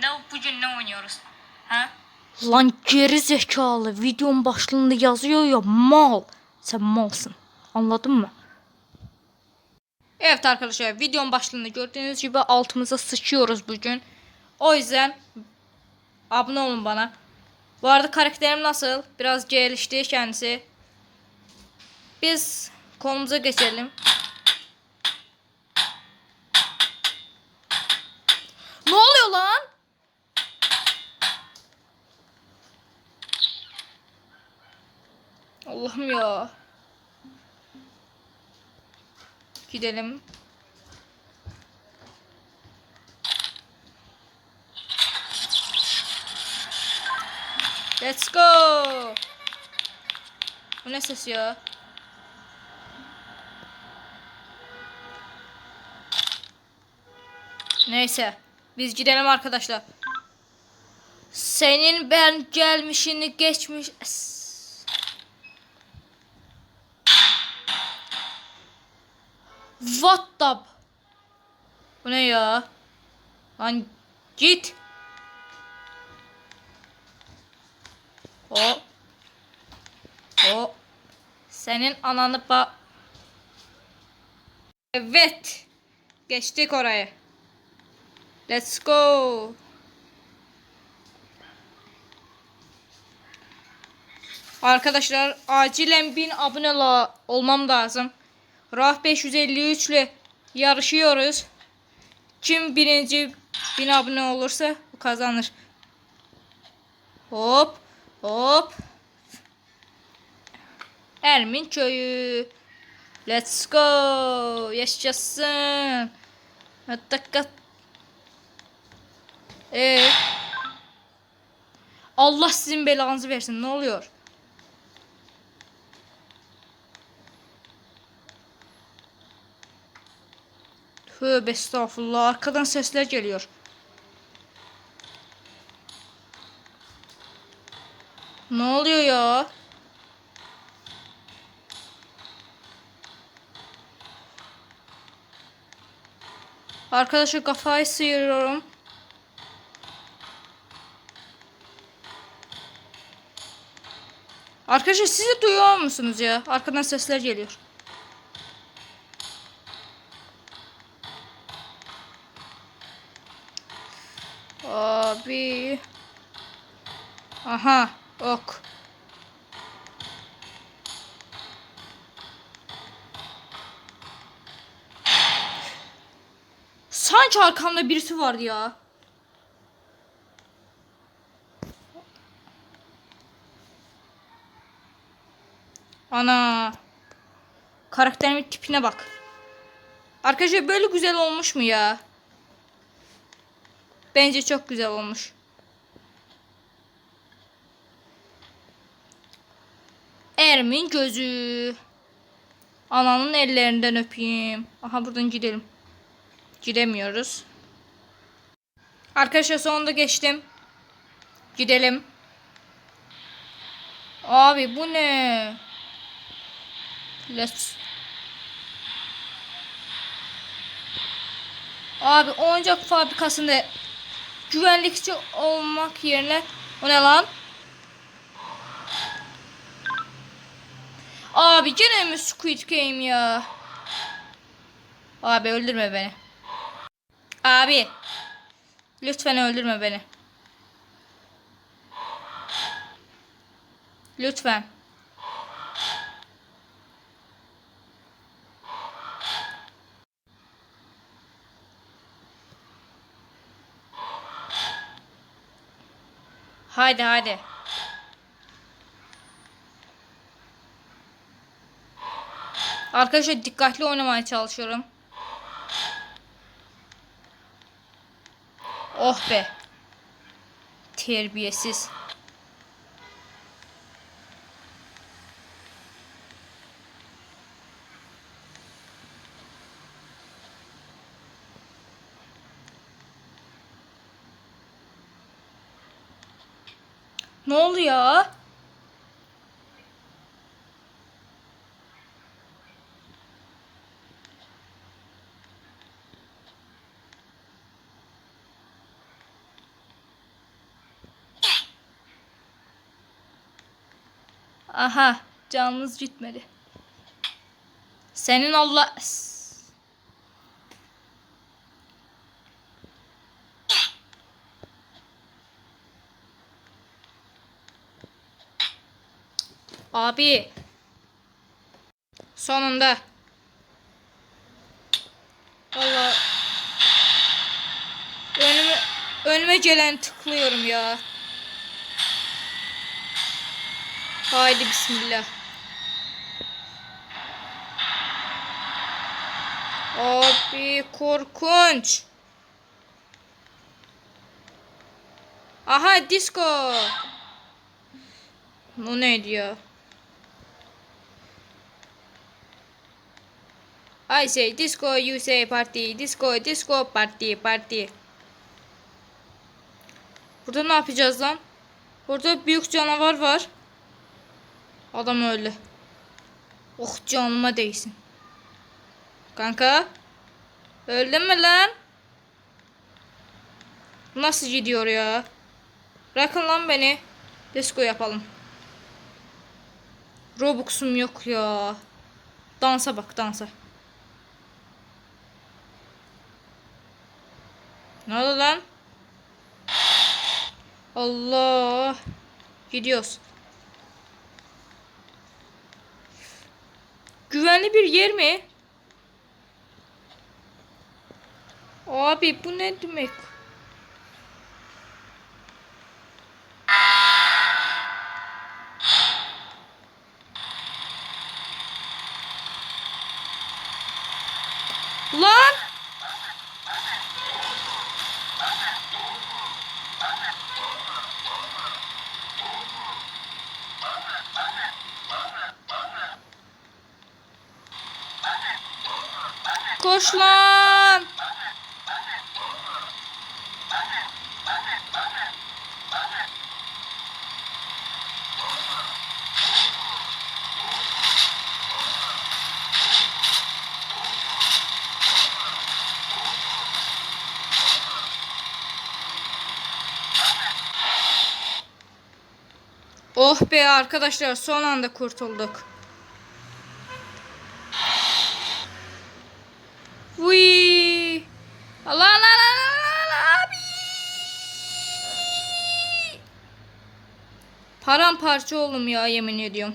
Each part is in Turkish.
Ne bugün ne oynuyoruz? Ha? Lan geri zekalı videonun başlığında yazıyor ya mal. Sen malsın. Anladın mı? Evet arkadaşlar videonun başlığında gördüğünüz gibi altımıza sıçıyoruz bugün. O yüzden abone olun bana. Bu arada karakterim nasıl? Biraz gelişti kendisi. Biz konumuza geçelim. Ne oluyor lan? Allah'ım ya. Gidelim. Let's go. Bu ne ses ya? Neyse. Biz gidelim arkadaşlar. Senin ben gelmişini geçmiş... What the... Bu ne ya? Lan git. O. O. Senin ananı ba... Evet. Geçtik oraya. Let's go. Arkadaşlar acilen 1000 abone olmam lazım. Rah 553 ile yarışıyoruz. Kim birinci 1000 abone olursa kazanır. Hop hop. Ermin köyü. Let's go. Yaşasın. Hatta ee, Allah sizin belanızı versin. Ne oluyor? Tövbe estağfurullah. Arkadan sesler geliyor. Ne oluyor ya? Arkadaşlar kafayı sıyırıyorum. Arkadaşlar siz de duyuyor musunuz ya? Arkadan sesler geliyor. Abi. Aha. Ok. Sanki arkamda birisi vardı ya. Ana. Karakterimin tipine bak. Arkadaşlar böyle güzel olmuş mu ya? Bence çok güzel olmuş. Ermin gözü. Ananın ellerinden öpeyim. Aha buradan gidelim. Gidemiyoruz. Arkadaşlar sonunda geçtim. Gidelim. Abi bu ne? Let's. Abi oyuncak fabrikasında güvenlikçi olmak yerine o ne lan? Abi gene mi Squid Game ya? Abi öldürme beni. Abi. Lütfen öldürme beni. Lütfen. Haydi haydi. Arkadaşlar dikkatli oynamaya çalışıyorum. Oh be. Terbiyesiz. Ne oluyor? Aha, canınız gitmedi. Senin Allah Abi. Sonunda. Vallahi önüme önüme gelen tıklıyorum ya. Haydi bismillah. Abi korkunç. Aha disco. Bu neydi ya? I say disco, you say party, disco, disco, party, party. Burada ne yapacağız lan? Burada büyük canavar var. Adam öldü. Oh canıma değsin. Kanka. Öldün mü lan? Nasıl gidiyor ya? Bırakın lan beni. Disco yapalım. Robux'um yok ya. Dansa bak dansa. Ne oldu lan? Allah. Gidiyoruz. Güvenli bir yer mi? Abi bu ne demek? Koş lan! Oh be arkadaşlar son anda kurtulduk. Uy. Allah Allah Allah Allah abi. Paramparça oldum ya yemin ediyorum.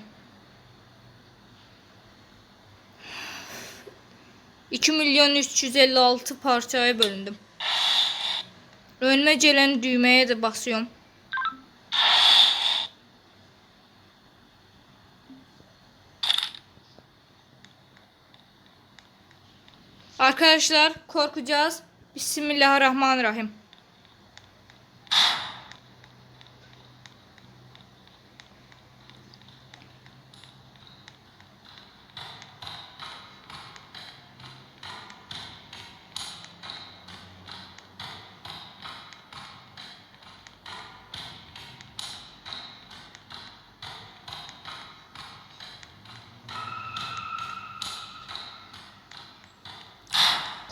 2 milyon 356 parçaya bölündüm. Önüme gelen düğmeye de basıyorum. Arkadaşlar korkacağız. Bismillahirrahmanirrahim.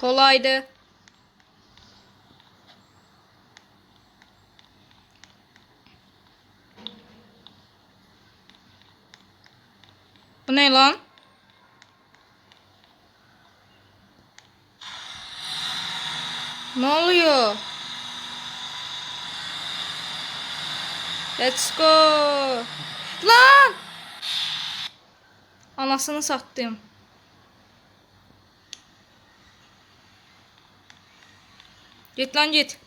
Kolaydı. Bu ne lan? Ne oluyor? Let's go. Lan! Anasını sattım. Git lan git.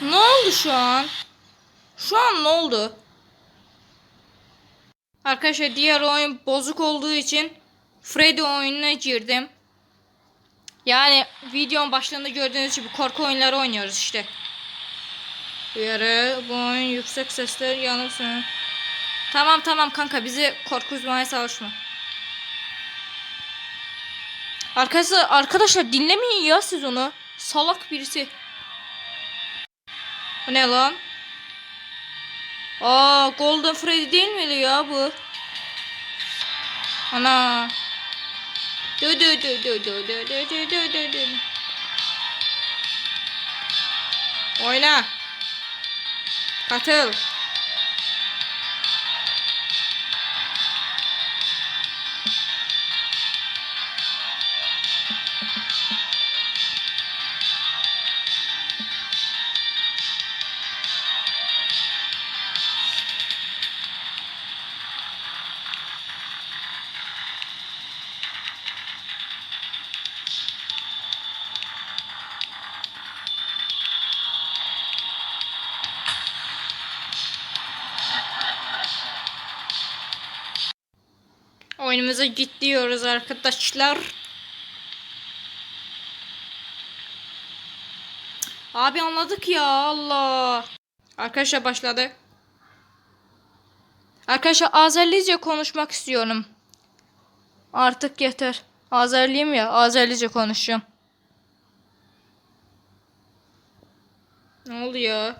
Ne oldu şu an? Şu an ne oldu? Arkadaşlar diğer oyun bozuk olduğu için Freddy oyununa girdim. Yani videonun başlarında gördüğünüz gibi korku oyunları oynuyoruz işte. Uyarı bu oyun yüksek sesler yanıp sönüyor. Tamam tamam kanka bizi korkutmaya çalışma. Arkadaşlar arkadaşlar dinlemeyin ya siz onu. Salak birisi. Bu ne lan? Aa Golden Freddy değil miydi ya bu? Ana. Dö dö dö dö dö dö dö dö dö dö dö. Oyna. Katıl. Oyunumuza git diyoruz arkadaşlar. Abi anladık ya Allah. Arkadaşlar başladı. Arkadaşlar Azerlice konuşmak istiyorum. Artık yeter. Azerliyim ya Azerlice konuşacağım. Ne oluyor?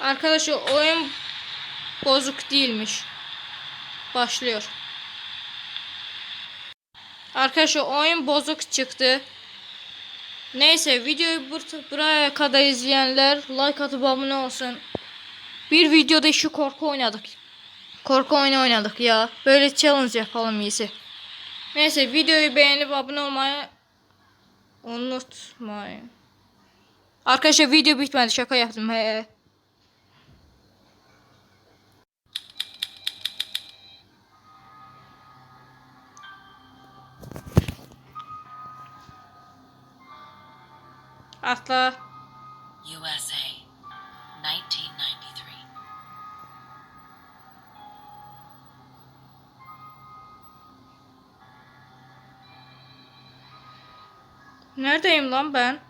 Arkadaşlar oyun bozuk değilmiş. Başlıyor. Arkadaşlar oyun bozuk çıktı. Neyse videoyu bur- buraya kadar izleyenler like atıp abone olsun. Bir videoda şu korku oynadık. Korku oyunu oynadık ya. Böyle challenge yapalım iyisi. Neyse videoyu beğenip abone olmayı unutmayın. Arkadaşlar video bitmedi şaka yaptım. He. Atla. USA, 1993. Neredeyim lan ben?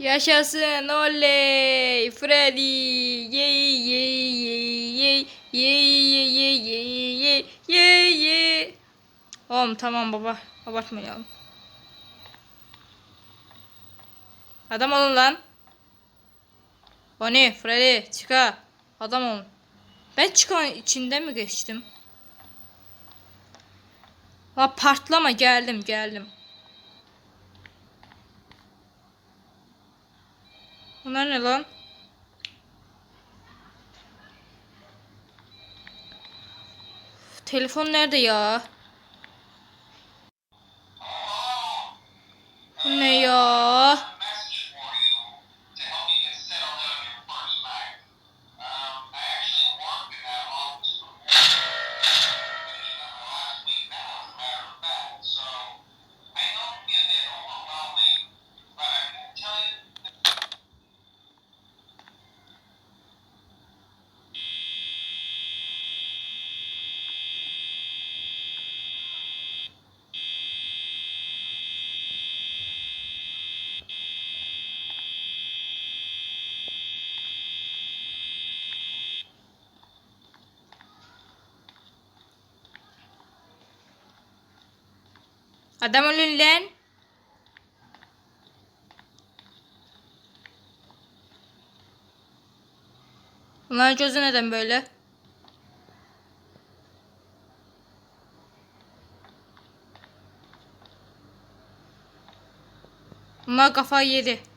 Yaşasın oley Freddy yey yey yey yey yey yey yey yey yey yey yey Oğlum tamam baba abartmayalım. Adam olun lan. Bonnie, Freddy, Chica. Adam olun. Ben Chica'nın içinde mi geçtim? Ha partlama geldim geldim. Bunlar ne lan? Telefon nerede ya? Bu ne ya? Adam olun lan. Bunların gözü neden böyle? Bunlar kafayı yedi.